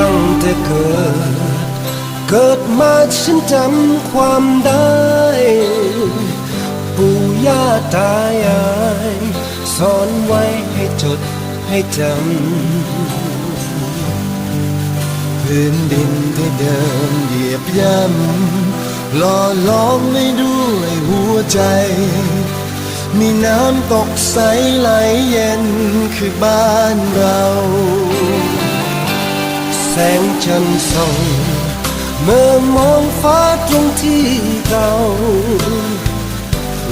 ตั้งแต่เกิด เกิดมาฉันจำความได้ ปู่ย่าตายายสอนไว้ให้จดให้จำพื้นดินที่เดิมเหยียบย่ำหล่อล้อมไม่ด้วยหัวใจมีน้ำตกใสไหลเย็นคือบ้านเรา งจันทร์ส่องเมื่อมองฟ้าตรงที่เก่า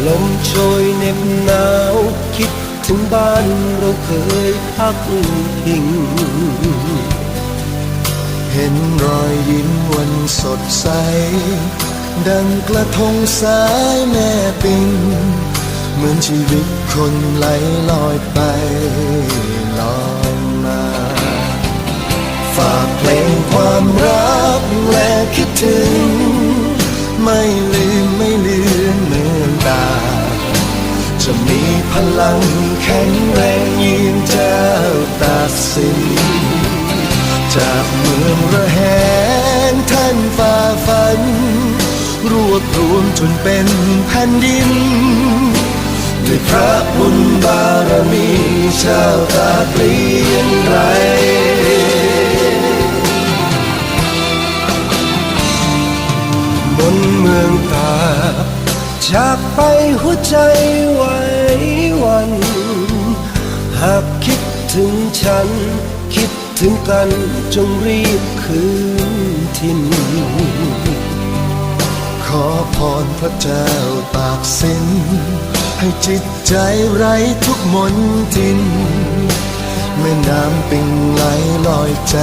ลมโชยเหน็บหนาว คิดถึงบ้านเราเคยพักพิง เห็นรอยยิ้มวันสดใส ดังกระทงสายแม่ปิง เหมือนชีวิตคนไหลลอยไปลอย ถึง ไม่ลืมไม่เลือนเมือนตา จะมีพลังแข็งแรงยืนเจ้าตัดสิน จากเมืองระแหงท่านฝ่าฟัน รวบรวมจนเป็นแผ่นดินด้วยพระบุญบารมีชาวตา จากไปหัวใจไหววัน หากคิดถึงฉัน คิดถึงกันจงรีบคืนทิน ขอพรพระเจ้าตากสิน ให้จิตใจไร้ทุกมนทินแม่น้ำปิงไหลลอยใจ